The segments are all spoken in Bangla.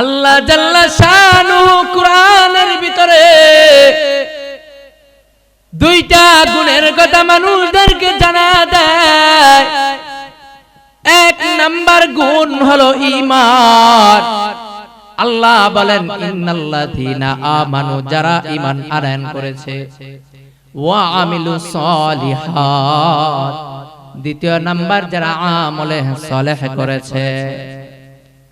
আল্লাহ জাল্লা শানু কোরআনের ভিতরে দুইটা গুণের কথা মানুষদেরকে জানা দেয়। এক নাম্বার গুণ হলো ইমান আল্লাহ বলেন, ইন্নাল্লাযীনা আমানু যারা ঈমান আনয়ন করেছে। ওয়া আমিলু সলিহাত। দ্বিতীয় নাম্বার, যারা আমলে সলেহ করেছে।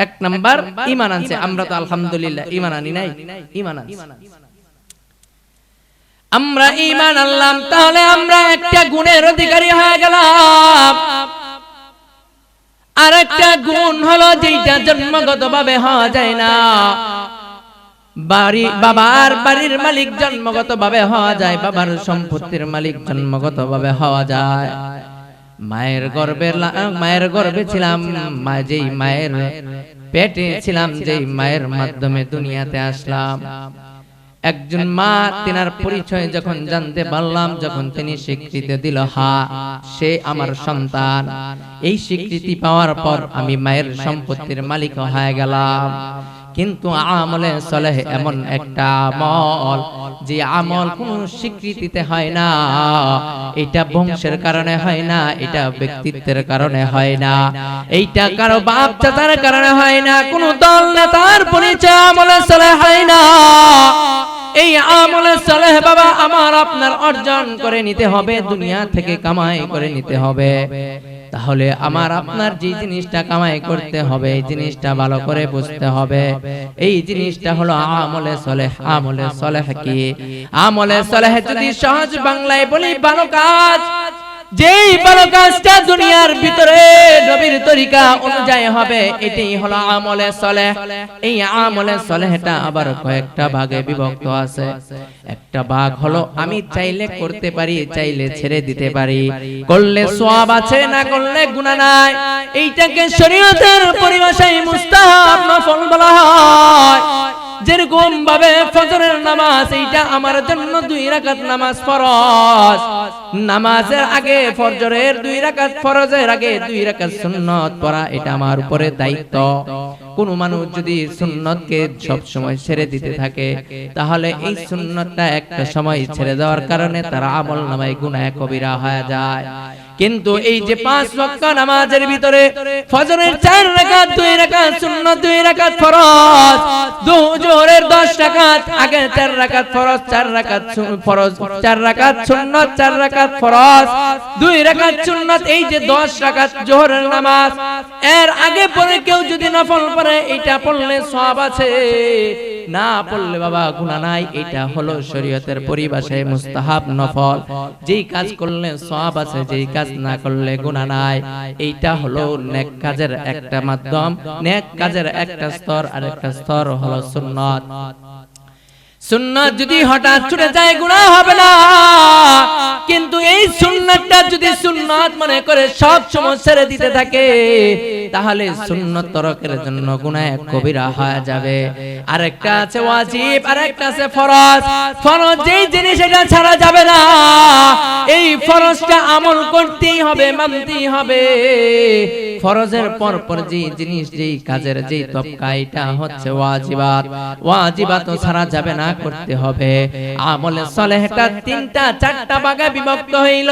এক নাম্বার ঈমান আনছে। আমরা তো আলহামদুলিল্লাহ ঈমান আনি নাই। ঈমান আনছি। আমরা ঈমান আনলাম তাহলে আমরা একটা গুণের অধিকারী হয়ে গেলাম। আর একটা গুণ হলো যেটা জন্মগত ভাবে হওয়া যায় না। বাড়ি বাবার বাড়ির মালিক জন্মগত ভাবে হওয়া যায় বাবার সম্পত্তির মালিক জন্মগত ভাবে হওয়া যায়। মায়ের গর্বে মায়ের গর্বে ছিলাম মা যেই মায়ের পেটে ছিলাম যেই মায়ের মাধ্যমে দুনিয়াতে আসলাম। একজন মা তিনার পরিচয় যখন জানতে পারলাম যখন তিনি স্বীকৃতি দিল হা সে আমার সন্তান। এই স্বীকৃতি পাওয়ার পর আমি মায়ের সম্পত্তির মালিক হয়ে গেলাম। কিন্তু আমলে সলেহ এমন একটা আমল যে আমল কোন স্বীকৃতিতে হয় না। এটা বংশের কারণে হয় না এটা ব্যক্তিত্বের কারণে হয় না। এইটা কারও বাপ চাচার কারণে হয় না কোন দল নেতার পরিচয় আমলে সলেহ হয় না। এই আমলে সলেহ বাবা আমার আপনার অর্জন করে নিতে হবে দুনিয়া থেকে কামাই করে নিতে হবে। তাহলে আমার আপনার যে জিনিসটা কামাই করতে হবে এই জিনিসটা ভালো করে বুঝতে হবে। এই জিনিসটা হলো আমলে চলে আমলে সলেহ কি? আমলে চলে যদি সহজ বাংলায় বলি ভালো কাজ যেই ভালো কাজটা দুনিয়ার ভিতরে নবীর তরিকা অনুযায়ী হবে, এটাই হলো আমলে সলেহ এই আমলে সলেহটা আবার কয়েকটা ভাগে বিভক্ত আছে। একটা ভাগ হলো, আমি চাইলে করতে পারি, চাইলে ছেড়ে দিতে পারি। করলে সওয়াব আছে না করলে গুনাহ নাই। এইটাকে শরীয়তের পরিভাষায় মুস্তাহাব নফল বলা হয়। যেরকম ভাবে ফজরের নামাজ, এইটা আমার জন্য দুই রাকাত নামাজ ফরজ। নামাজের আগে ফজরের দুই রাকাত ফরজের আগে দুই রাকাত সুন্নত পড়া, এটা আমার উপরে দায়িত্ব। কোন মানুষ যদি সুন্নতকে সব সময় ছেড়ে দিতে থাকে, তাহলে এই সুন্নতটা একটা সময় ছেড়ে দেওয়ার কারণে তার আমল নামায় গুনাহ কবিরা হয়ে যায়। কিন্তু এই যে পাঁচ ওয়াক্ত নামাজের ভিতরে ফজরের চার রাকাত দুই রাকাত সুন্নত দুই রাকাত ফরজ। দুজোরের 10 রাকাত আগে চার রাকাত ফরজ চার রাকাত ফরজ। চার রাকাত সুন্নত চার রাকাত ফরজ। দুই রাকাত সুন্নত এই যে 10 রাকাত জোহরের নামাজ। এর আগে পরে কেউ যদি নফল পড়ে এটা পড়লে সওয়াব আছে। না পড়লে বাবা গুণা নাই, এটা হলো শরীয়তের পরিভাষায় মুস্তাহাব নফল। যেই কাজ করলে সওয়াব আছে, যেই কাজ না করলে গুণা নাই। এইটা হলো নেক কাজের একটা মাধ্যম। নেক কাজের একটা স্তর আর একটা স্তর হলো সুন্নাত। সুন্নাত যদি হঠাৎ ছুটে যায় গুনাহ হবে না। কিন্তু এই সুন্নাতটা যদি সুন্নাত মনে করে সব সময় ছেড়ে দিতে থাকে তাহলে সুন্নত তরকের জন্য গুনাহ কবিরা হয়ে যাবে। আরেকটা আছে ওয়াজিব আরেকটা আছে ফরজ। ফরজ। যেই জিনিস এটা ছাড়া যাবে না। এই ফরজটা আমল করতেই হবে মানতেই হবে। ফরজের পর পর যে জিনিস যেই কাজের যেই তবকা এটা হচ্ছে ওয়াজিবাত। ওয়াজিবাত। ছাড়া যাবে না করতে হবে। আমলে সলেহটা তিনটা চারটা ভাগে বিভক্ত হইল।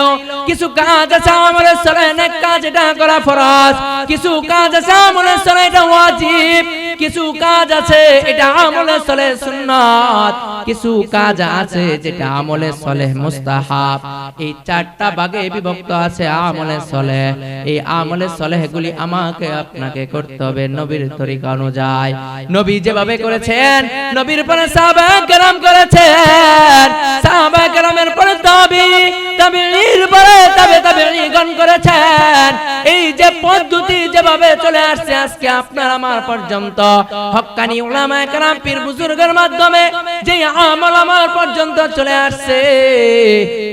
কিছু কাজ আছে আমলে সলেহ নেক কাজ এটা করা ফরজ। কিছু কাজ আছে আমলে সলেহ এটা ওয়াজিব। কিছু কাজ আছে এটা আমলে সলেহ সুন্নাত। কিছু কাজ আছে যেটা আমলে সলেহ মুস্তাহাব। এই চারটা ভাগে বিভক্ত আছে আমলে সলেহ। এই আমলে সলেহ গুলি আমাকে আপনাকে করতে হবে নবীর তরিকা অনুযায়ী। নবী যেভাবে করেছেন নবীর পরে সাহাবা কেরাম করেছেন। সাহাবা কেরামের পরে তাবি তাবিঈর পরে তাবে তাবিঈগণ করেছেন। এই যে পদ্ধতি যেভাবে চলে আসছে আজকে আপনার আমার পর্যন্ত। হক্কানি উলামা কেরাম, পীর বুজুর্গের মাধ্যমে যে আমল আমার পর্যন্ত চলে আসছে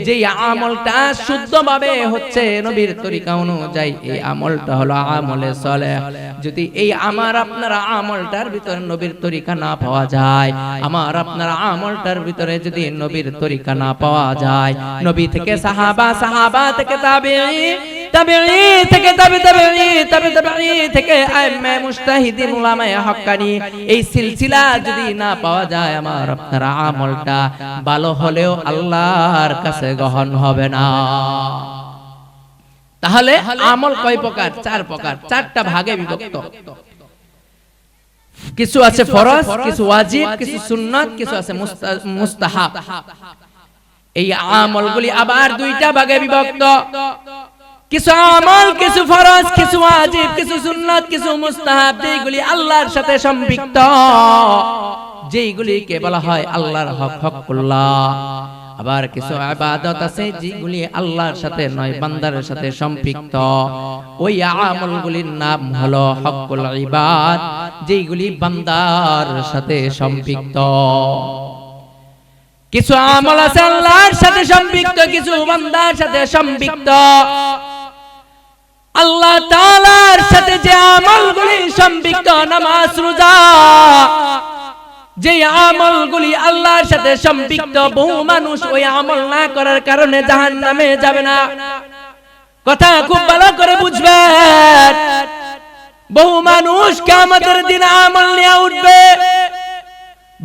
যে আমলটা শুদ্ধভাবে হচ্ছে নবীর তরিকা অনুযায়ী, এই আমলটা হলো আমলে চলে যদি এই আমার আপনার আমলটার ভিতরে নবীর তরিকা না পাওয়া যায়, আমার আপনার আমলটার ভিতরে যদি নবীর তরিকা না পাওয়া যায়, নবী থেকে সাহাবা সাহাবা থেকে তাবেঈ তাহলে আমল কয় প্রকার? চার প্রকার। চারটা ভাগে বিভক্ত। কিছু আছে ফরজ, কিছু ওয়াজিব, কিছু সুন্নাত, কিছু আছে মুস্তা- মুস্তাহাব। এই আমলগুলি আবার দুইটা ভাগে বিভক্ত। কিছু আমল, কিছু ফরজ, কিছু ওয়াজিব, কিছু সুন্নাত, কিছু মুস্তাহাব যেগুলি আল্লাহর সাথে সম্পৃক্ত যেগুলিকে বলা হয় আল্লাহর হক, হকুল্লাহ। আবার কিছু ইবাদত আছে যেগুলি আল্লাহর সাথে নয়, বান্দার সাথে সম্পৃক্ত। ওই আমলগুলির নাম হলো হকুল ইবাদ যেগুলি বান্দার সাথে সম্পৃক্ত। কিছু আমল আছে আল্লাহর সাথে সম্পৃক্ত, কিছু বান্দার সাথে সম্পৃক্ত। আল্লাহ তালার সাথে যে আমলগুলি সম্পৃক্ত নামাজ, রোজা, যে আমলগুলি আল্লাহর সাথে সম্পৃক্ত, বহু মানুষ ওই আমল না করার কারণে জাহান নামে যাবে না। কথা খুব ভালো করে বুঝবেন। বহু মানুষ কিয়ামতের দিন আমল নিয়ে উঠবে।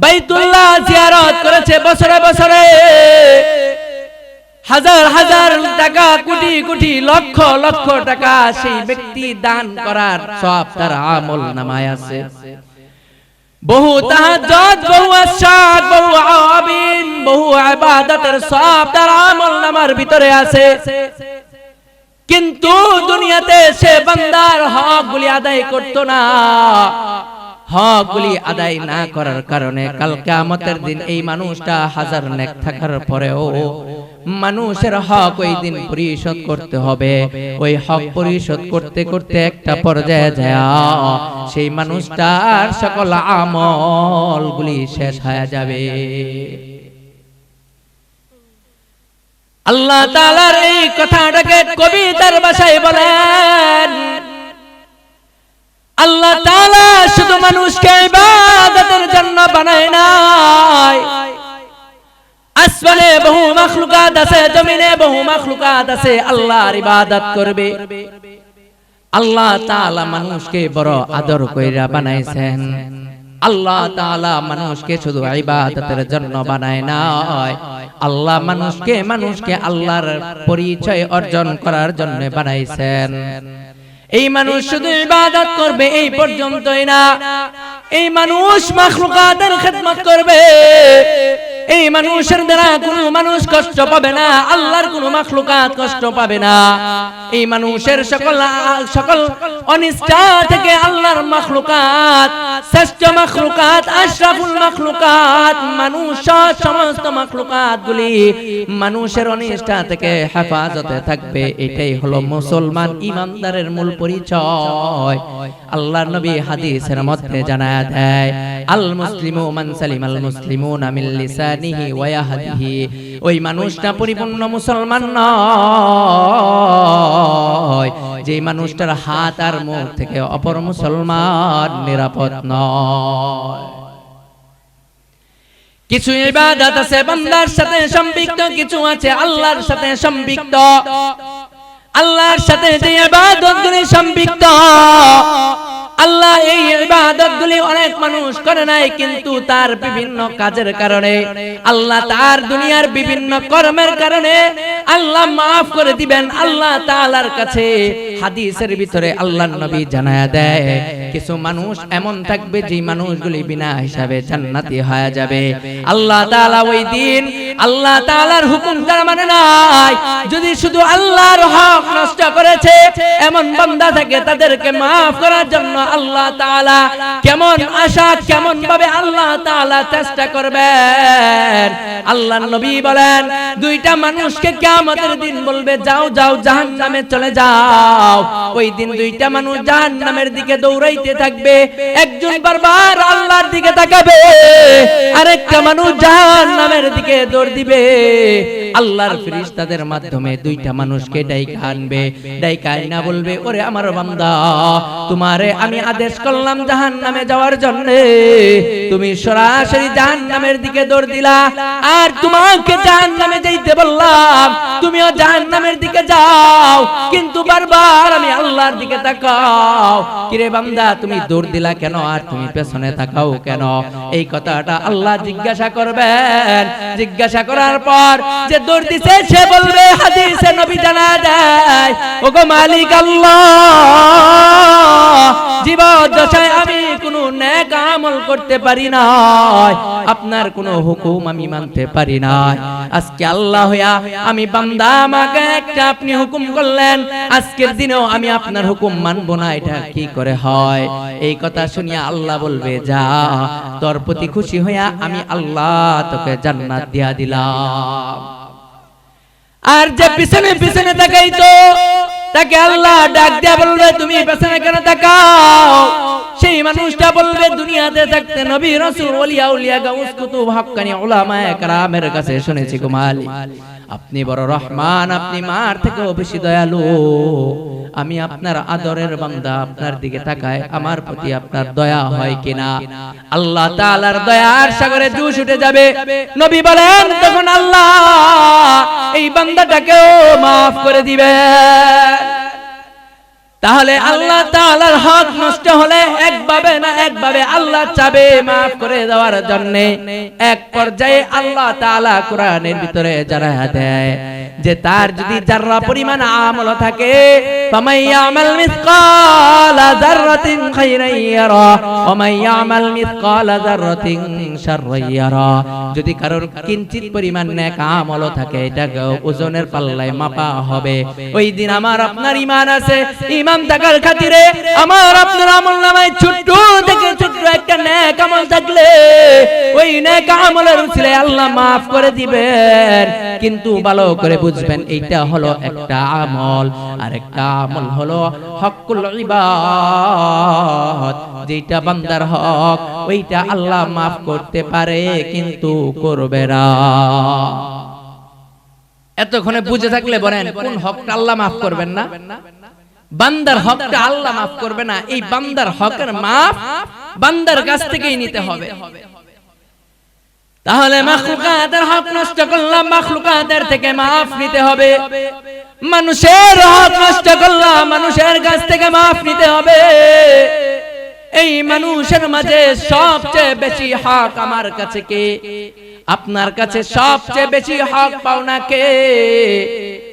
বাইতুল্লাহ জিয়ারত করেছে বছরে বছরে। হাজার হাজার টাকা, কোটি কোটি লক্ষ লক্ষ টাকা সেই ব্যক্তি দান করার সব তার আমল নামায় আছে। বহু তাহাজ্জুদ, বহু আশাদ, বহু আবিন, বহু ইবাদতের সব তার আমল নামার ভিতরে আছে। কিন্তু দুনিয়াতে সে বান্দার হকগুলি আদায় করত না। হকগুলি আদায় না করার কারণে কাল কিয়ামতের দিন এই মানুষটা হাজার নেক থাকার পরেও মানুষের হক ওই দিন পরিশোধ করতে হবে। ওই হক পরিশোধ করতে করতে একটা পর্যায়ে যায়। সেই মানুষটার সকল আমলগুলি শেষ হয়ে যাবে। আল্লাহ তাআলার এই কথাটাকে কবিতার ভাষায় বলেন আল্লাহ তাআলা শুধু মানুষকে ইবাদতের জন্য বানায় নাই। আসমানে বহু মাখলুকাত আছে, জমিনে বহু মাখলুকাত আছে, আল্লাহর ইবাদত করবে। আল্লাহ তাআলা মানুষকে বড় আদর কইরা বানাইছেন। আল্লাহ তাআলা মানুষকে শুধু ইবাদতের জন্য বানায় নাই। আল্লাহ মানুষকে মানুষকে আল্লাহর পরিচয় অর্জন করার জন্য বানাইছেন। এই মানুষ শুধু ইবাদত করবে এই পর্যন্তই না। এই মানুষ মাখলুকাতের খেদমত করবে। এই মানুষের দ্বারা কোনো মানুষ কষ্ট পাবে না, আল্লাহর কোনো মাখলুকাত কষ্ট পাবে না। এই মানুষের সকল সকল অনিষ্ঠা থেকে আল্লাহর মাখলুকাত, শ্রেষ্ঠ মাখলুকাত, আশরাফুল মাখলুকাত, মানুষ, সমস্ত মাখলুকাত গুলি মানুষের অনিষ্ঠা থেকে হেফাজতে থাকবে। এটাই হলো মুসলমান ইমানদারের মূল পরিচয়। আল্লাহর নবী হাদিসের মধ্যে জানায় দেয় আল মুসলিমু মান সালিম আল মুসলিমুনা মিন লিসানিহি ওয়া ইয়াহদিহি ওই মানুষটা পরিপূর্ণ মুসলমান নয়। যে মানুষটার হাত আর মুখ থেকে অপর মুসলমান নিরাপদ নয়। কিছু ইবাদত আছে বান্দার সাথে সম্পৃক্ত কিছু আছে আল্লাহর সাথে সম্পৃক্ত। আল্লাহর সাথে যে ইবাদতগুলি সম্পৃক্ত আল্লাহ অনেক মানুষ করে নাই, কিন্তু তার বিভিন্ন কাজের কারণে, আল্লাহ তার দুনিয়ার বিভিন্ন কর্মের কারণে আল্লাহ মাফ করে দিবেন, আল্লাহ তাআলার কাছে। হাদিসের ভিতরে আল্লাহর নবী জানায়া দেয়, কিছু মানুষ এমন থাকবে যে মানুষগুলি বিনা হিসাবে জান্নাতি হয়ে যাবে। আল্লাহ তাআলা ওই দিন, আল্লাহ তাআলার হুকুম তারা মানে নাই, যদি শুধু আল্লাহর হক নষ্ট করেছে, এমন বান্দা থাকে তাদেরকে মাফ করার জন্য আল্লাহ তাআলা কেমন আশা, কেমন ভাবে আল্লাহ তাআলা চেষ্টা করবেন। আল্লাহর নবী বলেন, দুইটা মানুষকে কিয়ামতের দিন বলবে, যাও যাও, জাহান্নামে চলে যাও। ওই দিন দুইটা মানুষ জাহান্নামের দিকে দৌড়াইতে থাকবে। একজন বারবার আল্লাহর দিকে তাকাবে, আরেকটা মানুষ জাহান্নামের দিকে দৌড় দিবে। আল্লাহর ফেরেশতাদের মাধ্যমে দুইটা মানুষকে ডাইকা আনবে। ডাইকা আইনা বলবে ওরে আমার বান্দা তোমারে আমি আদেশ করলাম জাহান্নামে যাওয়ার জন্য। তুমি সরাসরি জাহান্নামের দিকে দৌড় দিলা। আর তোমাকে জাহান্নামে যাইতে বললাম। তুমিও জাহান্নামের দিকে যাও। কিন্তু বারবার আমি আল্লাহর দিকে তাকাও। কিরে বান্দা তুমি দৌড় দিলা কেন? আর তুমি পেছনে তাকাও কেন? এই কথাটা আল্লাহ জিজ্ঞাসা করবেন। জিজ্ঞাসা করার পর যে দৌড় দিছে, সে বলবে, হাদিসে নবী জানা দেয় ওগো মালিক আল্লাহ, জীবদ্দশায় আমি কোনো নেক আমল করতে পারি নাই। আপনার হুকুম আমি মানতে পারি নাই। আজকে আল্লাহ হইয়া আমি বান্দা, আমাকে একটা আপনি হুকুম করলেন। আজকের দিনেও আমি আপনার হুকুম মানবো না, এটা কি করে হয়? এই কথা শুনিয়া আল্লাহ বলবে, যা, তোর প্রতি খুশি হইয়া আমি আল্লাহ তোকে জান্নাত দিয়া দিলাম। আর যে পিছনে পিছনে তাকাই তো তাকে আল্লাহ ডাক দিয়া বলবে তুমি পেছনে কেন তাকাও? সেই মানুষটা বলবে দুনিয়াতে থাকতে নবী রাসূল ওলিয়া উলিয়া গাউস কুতুব হাক্কানি উলামায়ে কেরামের কাছে শুনেছি গো মালিক আপনি বড় রহমান, আপনি মার থেকেও বেশি দয়ালু। আমি আপনার আদরের বান্দা, আপনার দিকে তাকায়, আমার প্রতি আপনার দয়া হয় কিনা? আল্লাহ তাআলার দয়ার সাগরে জুস উঠে যাবে। নবী বলেন, তখন আল্লাহ এই বান্দাটাকেও মাফ করে দিবে তাহলে আল্লাহ তাআলার হক নষ্ট হলে একভাবে না একভাবে আল্লাহ চাবে মাফ করে দেওয়ার জন্য এক পর্যায়ে আল্লাহ তাআলা কোরআনের ভিতরে যারা দেয় যে তার যদি যাররা পরিমাণ আমল থাকে ফামাইয়ামাল মিসকালা যাররাতিন খাইরান ইয়ারা ওয়া মাইয়ামাল মিসকালা যাররাতিন শাররান ইয়ারা যদি কারোর কিঞ্চিত পরিমাণ নেক আমল থাকে এটা ওজনের পাল্লায় মাপা হবে। ওই দিন আমার আপনার ঈমান আছে ঈমান থাকার খাতিরে আমার আপনার আমল নামায় ছোট্ট থেকে ছোট্ট একটা নেক আমল থাকলে ওই নেক আমলের উসিলে আল্লাহ মাফ করে দিবেন। কিন্তু ভালো করে বুঝবেন, এইটা হলো একটা আমল। আর একটা আমল হলো হকুল ইবাদ। যেটা বান্দার হক, ওইটা আল্লাহ মাফ করতে পারে, কিন্তু করবে না। এতক্ষণে বুঝে থাকলে বলেন, কোন হকটা আল্লাহ মাফ করবেন না? বান্দার হকটা আল্লাহ মাফ করবে না এই বান্দার হকের মাফ বান্দার কাছ থেকেই নিতে হবে। তাহলে মাখলুকাতের হক নষ্ট করলাম মাখলুকাতের থেকে মাফ নিতে হবে। মানুষের হক নষ্ট করলাম মানুষের কাছ থেকে মাফ নিতে হবে। এই মানুষের মাঝে সবচেয়ে বেশি হক আমার কাছে কে? আপনার কাছে সবচেয়ে বেশি হক পাওনা কে?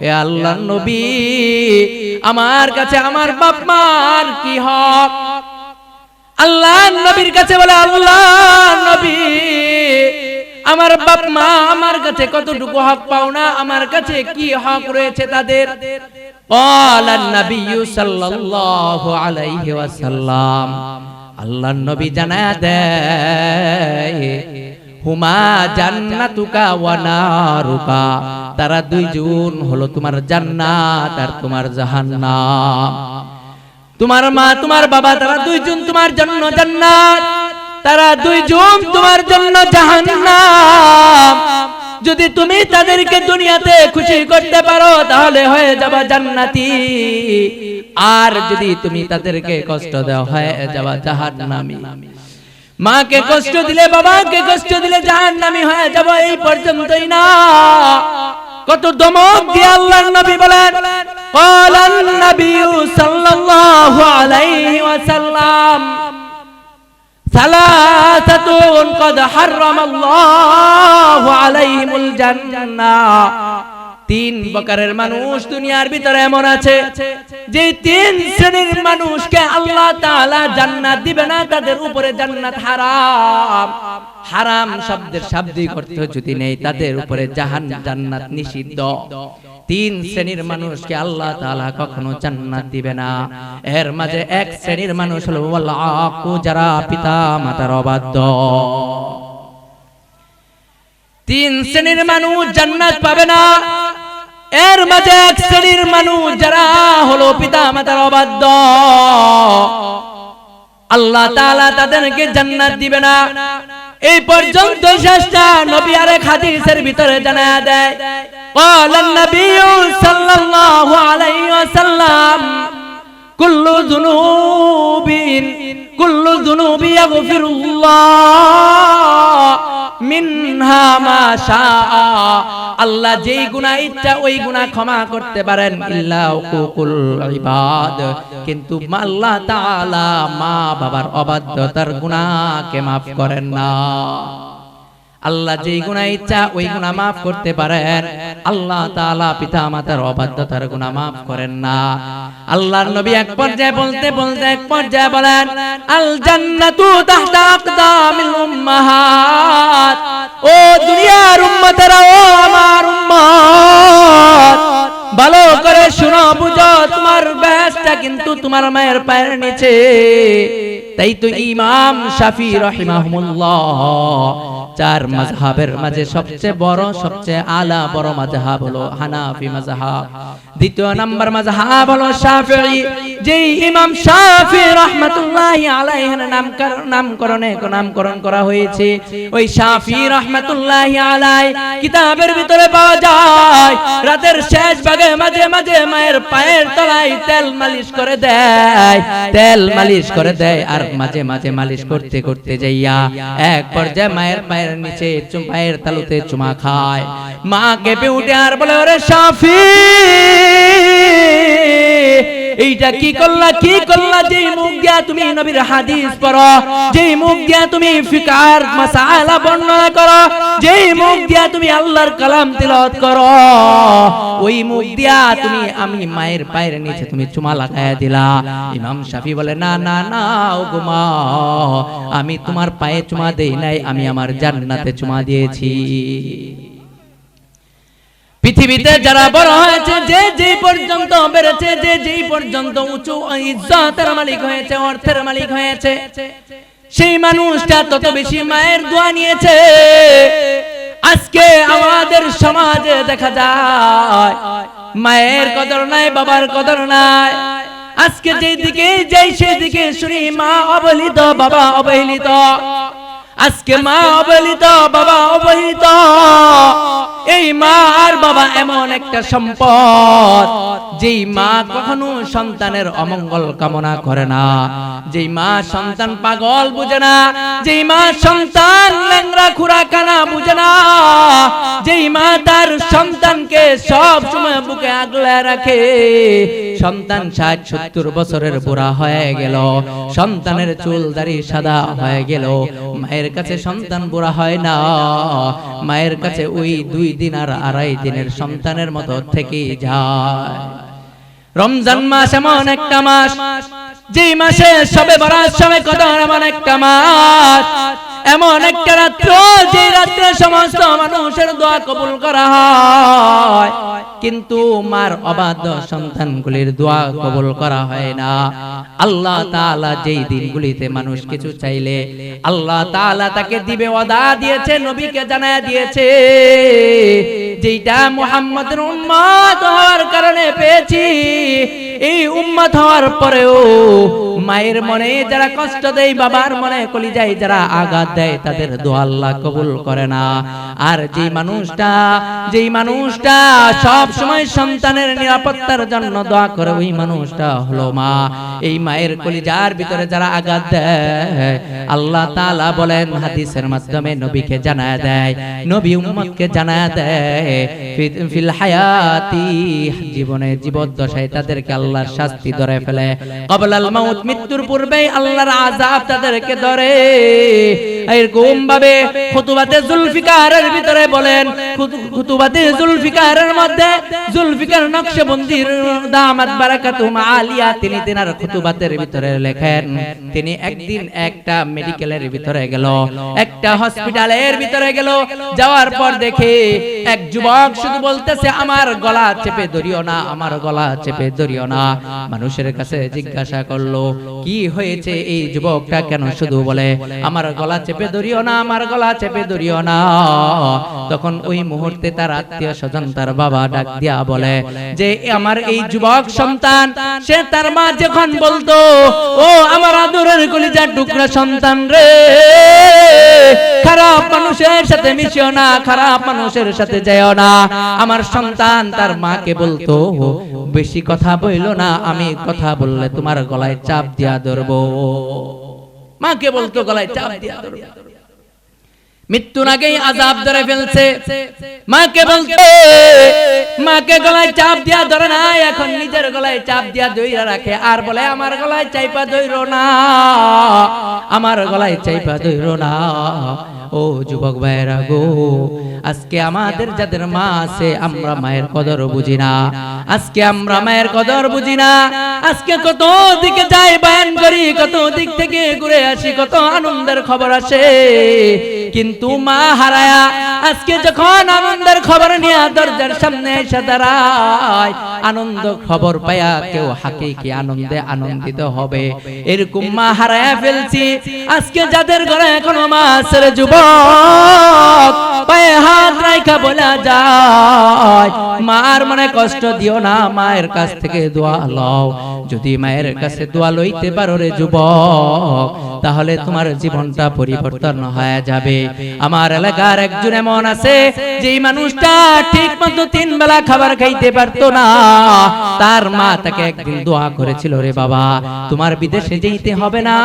এ আল্লাহ নবী, আমার কাছে আমার বাপ মার কি হক? আল্লাহ নবীর কাছে বলে আল্লাহ নবী, আমার বাপ মা আমার কাছে কতটুকু হক পাও না? আমার কাছে কি হক রয়েছে তাদের? আল্লাহ নবী জানা দেয় হুমা জান্নাতুকা ওয়া নারুকা। তারা দুইজন হলো তোমার জান্নাত আর তোমার জাহান্নাম। তোমার মা, তোমার বাবা, তারা দুইজন তোমার জন্য জান্নাত। তারা দুইজন তোমার জন্য জাহান্নাম। যদি তুমি তাদেরকে দুনিয়াতে খুশি করতে পারো, তাহলে হয়ে যাবা জান্নাতি। আর যদি তুমি তাদেরকে কষ্ট দেওয়া, হয়ে যাবা জাহান্নামী। মাকে কষ্ট দিলে বাবাকে কষ্ট দিলে জাহান্নামী হয়ে যাব এই পর্যন্তই না কত দমক দিয়ে আল্লাহর নবী বলেন قال النبي صلى الله عليه وسلم ثلاثة قد حرم الله عليهم الجنة তিন প্রকারের মানুষ দুনিয়ার ভিতরে এমন আছে যে তিন শ্রেণির মানুষকে আল্লাহ তাআলা জান্নাত দিবে না তাদের উপরে জান্নাত হারাম। হারাম। শব্দের শাব্দিক অর্থ যদি নেই তাদের উপরে জাহান জান্নাত নিষিদ্ধ। তিন শ্রেণির মানুষকে আল্লাহ তাআলা কখনো জান্নাত দিবে না। এর মাঝে এক শ্রেণির মানুষ হলো আকু যারা পিতা মাতার অবাধ্য। তিন শ্রেণির মানুষ জান্নাত পাবে না এর মাঝে এক শ্রেণীর মানুষ যারা হলো পিতা মাতার অবাধ্য আল্লাহ তাআলা তাদেরকে জান্নাত দিবে না এই পর্যন্ত শেষটা নবী আরেক হাদিসের ভিতরে জানায়া দেয় قال النبي صلى الله عليه وسلم كل ذنوب كل ذنوب يغفر الله আল্লাহ যেই গুনাহ ইচ্ছা, ওই ক্ষমা করতে পারেন। কিন্তু আল্লাহ মা বাবার অবাধ্যতার করেন না। আল্লাহ যেই গুনাহ ইচ্ছা, ওই গুনাহ maaf করতে পারেন। আল্লাহ তাআলা পিতা মাতার অবাধ্যতার গুনাহ maaf করেন না। আল্লাহর নবী এক পর্যায়ে বলতে বলতে এক পর্যায়ে বলেন, আল জান্নাতু তাহতা আকদামিল উম্মাহাত ও উম্মতেরা ও আমার উম্মত। ভালো করে শুনো, বুঝো, তোমার ব্যাসটা কিন্তু তোমার মায়ের পায়ের নিচে। তাই তো ইমাম শাফি রহিমাহমুল্লাহ চার মাঝহাবের মাঝে সবচেয়ে বড়, সবচেয়ে আলা বড় মাঝহাব হলো হানাফি মাযহাব দ্বিতীয় নাম্বার মাযহাব হলো শাফিঈ, যেই ইমাম শাফি রাহমাতুল্লাহি আলাইহির নামকরণ নামকরণে নামকরণ করা হয়েছে। ওই শাফি রাহমাতুল্লাহি আলাই কিতাবের ভিতরে পাওয়া যায়, রাতের শেষ ভাগে মাঝে মাঝে মায়ের পায়ের তলায় তেল মালিশ করে দেয়, তেল মালিশ করে দেয় আর মাঝে মাঝে মালিশ করতে করতে যাইয়া এক পর্যায়ে মায়ের পায়ের নিচে পায়ের তালুতে চুমা খায়। মা কেঁপে উঠে আর বলে, ওরে সাফি এইটা কি করলা কি করলা? মুখ দিয়া তুমি নবীর হাদিস পড়ো মুখ দিয়া তুমি ফিকার মাসালা বর্ণনা করো মুখ দিয়া তুমি আল্লাহর কালাম করো, ওই মুখ দিয়া তুমি আমি মায়ের পায়ের নিচে তুমি চুমা লাগায়া দিলা। ইমাম শাফি বলে, না না না, ও গো মা, আমি তোমার পায়ে চুমা দেই নাই, আমি আমার জান্নাতে চুমা দিয়েছি। পৃথিবীতে যারা বড় হয়েছে যে যে পর্যন্ত বেড়েছে যে যে পর্যন্ত উঁচু ইজ্জতের মালিক হয়েছে অর্থের মালিক হয়েছে। সেই মানুষটা তত বেশি মায়ের দোয়া নিয়েছে। আজকে আমাদের সমাজে দেখা যায় মায়ের কদর নাই বাবার কদর নাই। আজকে যেই দিকে যাই সেদিকে শুনি মা অবহেলিত বাবা অবহেলিত। আজকে মা অবহেলিত। বাবা অবহেলিত। এই মা আর বাবা এমন একটা সম্পদ, যেই মা কখনো সন্তানের অমঙ্গল কামনা করে না। যেই মা সন্তান পাগল বুঝে না, যেই মা সন্তান ল্যাংরা খুরা কানা বুঝে না, যেই মা তার সন্তানকে সব সময় বুকে আগলে রাখে। সন্তান ষাট, সত্তর বছরের বুড়া হয়ে গেল, সন্তানের চুল দাড়ি সাদা হয়ে গেল। মায়ের কাছে সন্তান বুড়া হয় না, মায়ের কাছে ওই দুই দিন আর আড়াই দিনের সন্তানের মতো থেকে যায়। রমজান মাস এমন একটা মাস যে মাসে সবে বরাত সময় কত এমন একটা মাস। এমন একটা রাত্র যে রাত্রে সমস্ত মানুষের দোয়া কবুল করা হয়। কিন্তু মার অবাধ্য সন্তানগুলির দোয়া কবুল করা হয় না। আল্লাহ তাআলা যেই দিনগুলিতে মানুষ কিছু চাইলে, আল্লাহ তাআলা তাকে দিবে ওয়াদা দিয়েছে, নবীকে জানায়া দিয়েছে। যেটা মুহাম্মদের উম্মত হওয়ার কারণে পেয়েছি। এই উম্মত হওয়ার পরেও মায়ের মনে যারা কষ্ট দেয়, বাবার মনে কলিজায় যারা আঘাত দেয়, তাদের দোয়া আল্লাহ কবুল করে না। আর যে মানুষটা, যেই মানুষটা সব সময় সন্তানের নিরাপত্তার জন্য দোয়া করে, ওই মানুষটা হলো মা। এই মায়ের কলিজার ভিতরে যারা আঘাত দেয়, আল্লাহ তাআলা বলেন হাদিসের মাধ্যমে নবীকে জানায় দেয়, নবী উম্মতকে জানায় দেয় ফিল হায়াতি, জীবনে জীবদ্দশায় তাদেরকে আল্লাহর শাস্তি ধরে ফেলে। কবলাল মাউত মৃত্যুর পূর্বেই আল্লাহর আযাব তাদেরকে ধরে। এরকম ভাবে খুতুবাতে জুলফিকারের ভিতরে বলেন খুতুবাতে জুলফিকারের মধ্যে জুলফিকার নকশবন্দির দামাত বারাকাতুম আলিয়া তিনি তিনার খুতুবাতের ভিতরে লেখেন তিনি একদিন একটা মেডিকেলের ভিতরে গেল একটা হসপিটালের ভিতরে গেল যাওয়ার পর দেখে এক যুবক শুধু বলতেছে আমার গলা চেপে ধরিও না আমার গলা চেপে ধরিও না। মানুষের কাছে জিজ্ঞাসা করল, কি হয়েছে এই যুবকটা কেন শুধু বলে, আমার গলা চেপে ধরিও না, আমার গলা চেপে ধরিও না। তখন ওই মুহূর্তে তার আত্মীয় স্বজন তার বাবা ডাক দিয়া বলে, যে আমার এই যুবক সন্তান, সে তার মা যখন বলতো, ও আমার আদরের কলিজার টুকরা সন্তান রে, খারাপ মানুষের সাথে মিশিও না, খারাপ মানুষের সাথে যাইও না। আমার সন্তান তার মাকে বলতো, বেশি কথা বইলো না, আমি কথা বললে তোমার গলায় চাপ দিয়া ধরবো। মাকে বলতো গলায় চাপ দিয়া ধরবো। মৃত্যুর আগেই আজাব ধরে ফেলছে। মাকে বলতে মাকে গলায় চাপ দিয়া ধরে না এখন নিজের গলায় চাপ দিয়া দইরা রাখে। আর বলে আমার গলায় চাইপা দইরো না আমার গলায় চাইপা দইরো না। ও যুবক ভাইরা গো আজকে আমাদের যাদের মা আছে আমরা মায়ের কদর বুঝি না। আজকে আমরা মায়ের কদর বুঝি না। আজকে কত দিকে যাই বয়ান করি কত দিক থেকে ঘুরে আসি কত আনন্দের খবর আসে। কিন্তু মা হারায়া, আজকে যখন আনন্দের খবর নিয়ে দরজার সামনে এসে দাঁড়ায়, আনন্দ খবর পায়া কেউ হাকিকি আনন্দে আনন্দিত হবে। এরকম মা হারায়া ফেলছি, আজকে যাদের ঘরে এখনও মা আছে যুবক, পায়ে হাত রাইখা বলা যায়, মার মনে কষ্ট দিও না, মায়ের কাছ থেকে দোয়া লও। যদি মায়ের কাছে দোয়া লইতে পারো রে যুবক তাহলে তোমার জীবনটা পরিবর্তন হয়ে যাবে। আমার এলাকার একজন এমন আছে যেই মানুষটা ঠিক মতো তিন বেলা খাবার খাইতে পারতো না। তার মা তাকে একদিন দোয়া করেছিল রে বাবা তোমার বিদেশে যেতে হবে না।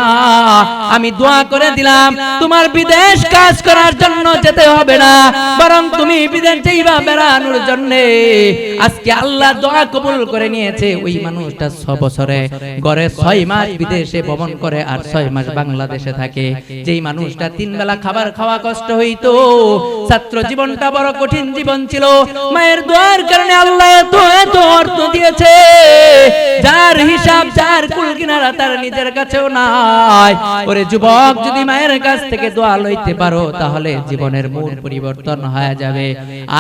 আমি দোয়া করে দিলাম তোমার বিদেশ কাজ করার জন্য যেতে হবে না। বরং তুমি বিদেশ যাইবা বেড়ানোর জন্য। আজকে আল্লাহ দোয়া কবুল করে নিয়েছে ওই মানুষটা ছ বছরে গড়ে ছয় মাস বিদেশে ভ্রমণ করে আর ছয় মাস বাংলাদেশে থাকে যেই মানুষটা তিন বেলা খাবার খাওয়া কষ্ট হইতো ছাত্র জীবনটা বড় কঠিন জীবন ছিল। মায়ের দোয়ার কারণে আল্লাহ এত এত অর্থ যার হিসাব যার কুল কিনারা তার নিজের কাছেও নাই। ওরে যুবক, যদি মায়ের কাছ থেকে দোয়া লইতে পারো, তাহলে জীবনের মূল পরিবর্তন হয়ে যাবে।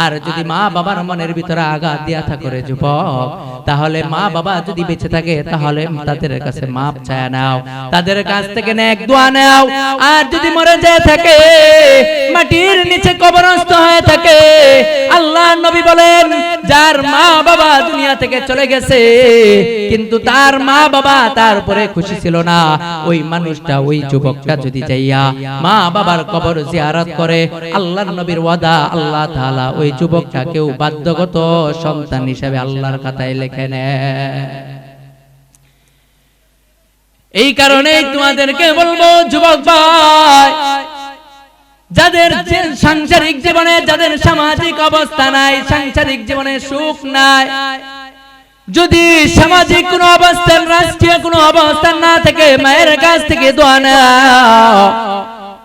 আর যদি মা বাবার মনের ভিতরে আঘাত দিয়া থাকো যুবক, তাহলে মা বাবা যদি বেঁচে থাকে, তাহলে তাদের কাছে মাপ চায় নাও। তাদের কাছ থেকে নেক দোয়া নাও। আর যদি মরে যায় থাকে, মাটির নিচে কবরস্থ হয়ে থাকে, আল্লাহ নবী বলেন, যার মা বাবা দুনিয়া থেকে চলে গেছে, কিন্তু তার মা বাবা তার উপরে খুশি ছিল না। ওই মানুষটা, ওই যুবকটা যদি যাইয়া মা বাবার কবর জিয়ারত করে, আল্লাহর নবীর ওয়াদা আল্লাহ তাআলা ওই যুবকটাকেও বাধ্যগত সন্তান হিসেবে আল্লাহর খাতায় লিখে নেয়। এই কারণে তোমাদেরকে বলব, যুবক ভাই, যাদের সাংসারিক জীবনে, যাদের সামাজিক অবস্থা নাই, সাংসারিক জীবনে সুখ নাই যদি সামাজিক কোনো অবস্থান, রাষ্ট্রীয় কোনো অবস্থান না থেকে, মায়ের কাছ থেকে দোয়া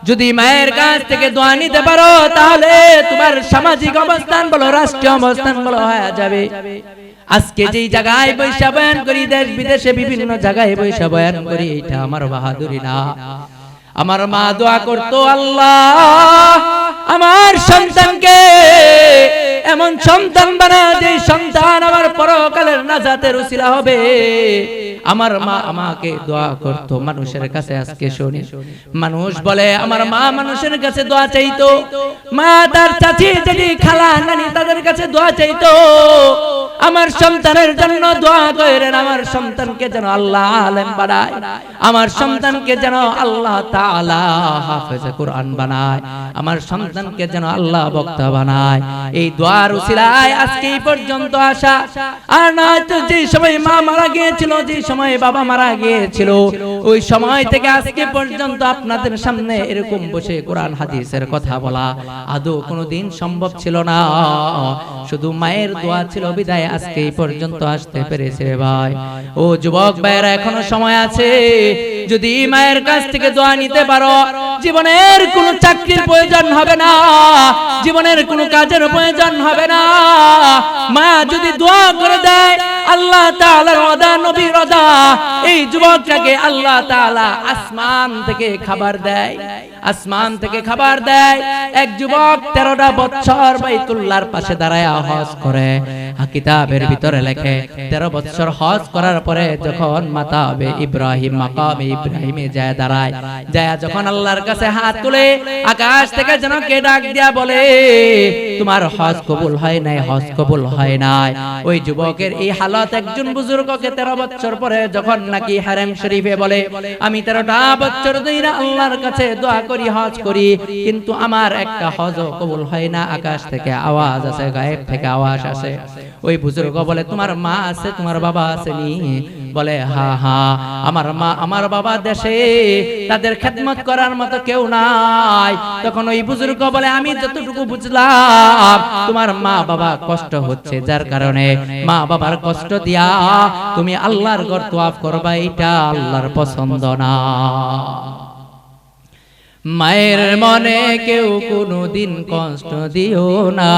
যদি মায়ের কাছ থেকে দোয়া নিতে পারো, তাহলে তোমার সামাজিক অবস্থান বলো, রাষ্ট্রীয় অবস্থান বলো, হয়ে যাবে। আজকে যেই জায়গায় বৈশা বয়ান করি, দেশ বিদেশে বিভিন্ন জায়গায় বৈশা বয়ান করি, এটা আমার বাহাদুরি না। আমার মা দোয়া করতো, আল্লাহ, আমার সন্তানকে এমন সন্তান বানা যে সন্তান আমার পরকালের নাজাতের উসিলা হবে। আমার মা আমাকে দোয়া করতো, মানুষের কাছে আজকে শুনি। মানুষ বলে, আমার মা মানুষের কাছে দোয়া চাইতো। মা তার চাচি যদি খালা নানি তাদের কাছে দোয়া চাইতো। আমার সন্তানের জন্য দোয়া করেন, আমার সন্তানকে যেন আল্লাহ আলেম বানায়। আমার সন্তানকে যেন আল্লাহ তাআলা হাফেজ কোরআন বানায়। আমার সন্তানকে যেন আল্লাহ বক্তা বানায়। এই দোয়ার উসিলায় আজকে পর্যন্ত আসা। আর নয়তো যে সময় মা মারা গিয়েছিল যে সময় বাবা মারা গিয়েছিল, ওই সময় থেকে আজকে পর্যন্ত আপনাদের সামনে এরকম বসে কোরআন হাদিসের কথা বলা আদৌ কোনোদিন সম্ভব ছিল না। শুধু মায়ের দোয়া ছিল, বিদায় আজকে পর্যন্ত আসতে পেরেছে ভাই। ও যুবক ভাইয়েরা, এখনও সময় আছে। যদি মায়ের কাছ থেকে দোয়া নিতে পারো, জীবনের কোনো চাকরির প্রয়োজন হবে না। জীবনের কোনো কাজের প্রয়োজন হবে না। মা যদি দোয়া করে দেয়, আল্লাহ এই যুবকটাকে আল্লাহ আসমান থেকে খাবার দেয়, আসমান থেকে খাবার দেয়। এক যুবক তেরোটা বছর বাইতুল্লার পাশে দাঁড়ায় হজ করে কিতাবের ভিতরে লেখে, তেরো বছর হজ করার পরে যখন মাতা হবে ইব্রাহিম, মাকামে ইব্রাহিমে যায় দাঁড়ায়, যায় যখন আল্লাহর কাছে হাত তুলে, আকাশ থেকে যেন কে ডাক দিয়া বলে, তোমার হজ কবুল হয় নাই, হজ কবুল হয় নাই। ওই যুবকের এই হালত একজন বুজুর্গকে তেরো বছর পরে যখন নাকি হারেম শরীফে বলে, আমি তেরোটা বছর ধরে আল্লাহর কাছে দোয়া করি, হজ করি, কিন্তু আমার একটা হজ কবুল হয় না। আকাশ থেকে আওয়াজ আছে গায়েব থেকে আওয়াজ আসে। ওই বুজুর্গ বলে, তোমার মা আছে, তোমার বাবা আছে নি বলে, হা হা, আমার মা, আমার বাবা দেশে, তাদের খেদমত করার মতো কেউ নাই। তখন ওই বুজুর্গ বলে, আমি যতটুকু বুঝলাম, তোমার মা বাবা কষ্ট হচ্ছে, যার কারণে মা বাবার কষ্ট দিয়া তুমি আল্লাহর ঘর তোয়াফ করবা এটা আল্লাহর পছন্দ না। মায়ের মনে কেউ কোনোদিন কষ্ট দিও না।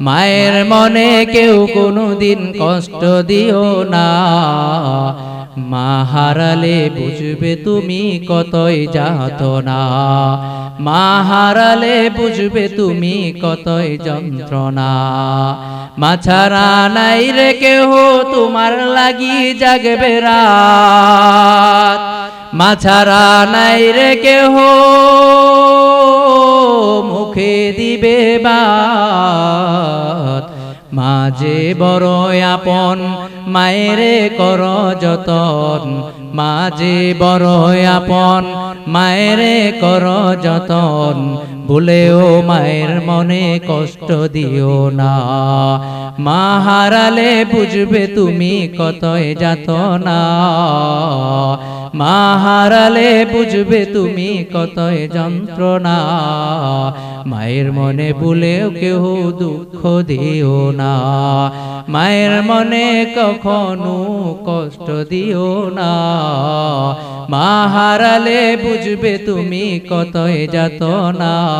মায়ের মনে কেউ কোনোদিন কষ্ট দিও না। মা হারালে বুঝবে তুমি কতই যাত না। মা হারালে বুঝবে তুমি কতই যন্ত্রণা। মা ছাড়া নাই রে কেহ তোমার লাগি জাগবে রাত। মা ছাড়া নাই রে কেহ। মুখে দিবে মাঝে বড় আপন, মায়েরে কর যতন। মাঝে বড় আপন, মায়েরে কর যতন। ভুলেও মায়ের মনে কষ্ট দিও না। মা হারালে বুঝবে তুমি কতই যাত না। মা হারালে বুঝবে তুমি কতই যন্ত্রণা। মায়ের মনে ভুলেও কেউ দুঃখ দিও না। মায়ের মনে কখনো কষ্ট দিও না। মা হারালে বুঝবে তুমি কতই যাত না।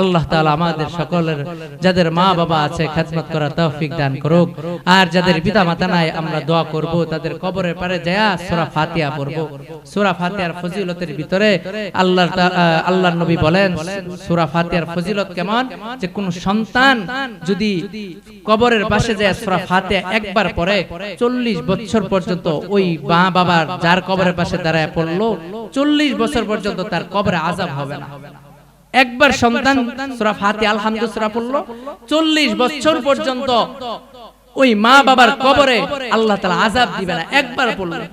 আল্লাহ তাআলা আমাদের সকলের যাদের মা বাবা আছে খেদমত করার তৌফিক দান করুক। আর যাদের পিতা মাতা নাই আমরা দোয়া করব তাদের কবরের পারে যায় সূরা ফাতিহা পড়ব। সূরা ফাতিহার ফজিলতের ভিতরে আল্লাহ আল্লাহর নবী বলেন সূরা ফাতিহার ফজিলত কেমন? যে কোন সন্তান যদি কবরের পাশে যায় সূরা ফাতিহা একবার পড়ে 40 বছর পর্যন্ত ওই মা বাবার যার কবরের পাশে দাঁড়ায় পড়ল 40 বছর পর্যন্ত তার কবরে আযাব হবে না একবার সন্তান সুরা ফাতে আলহামদুল সুরা পড়ল চল্লিশ বছর পর্যন্ত ওই মা বাবার কবরে আল্লাহ তালা আজাব দিবে না একবার পড়লে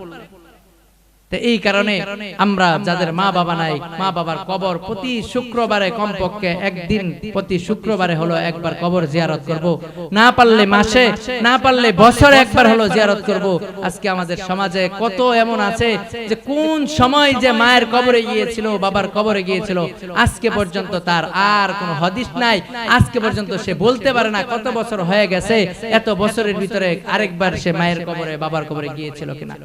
এই কারণে আমরা যাদের মা বাবা নাই মা বাবার কবর প্রতি শুক্রবারে কমপক্ষে একদিন প্রতি শুক্রবারে হলো একবার কবর জিয়ারত করব। না পারলে মাসে না পারলে বছরে একবার হলো জিয়ারত করব। আজকে আমাদের সমাজে কত এমন আছে যে কোন সময় যে মায়ের কবরে গিয়েছিল বাবার কবরে গিয়েছিল আজকে পর্যন্ত তার আর কোনো হদিস নাই। আজকে পর্যন্ত সে বলতে পারে না কত বছর হয়ে গেছে এত বছরের ভিতরে আরেকবার সে মায়ের কবরে বাবার কবরে গিয়েছিল কিনা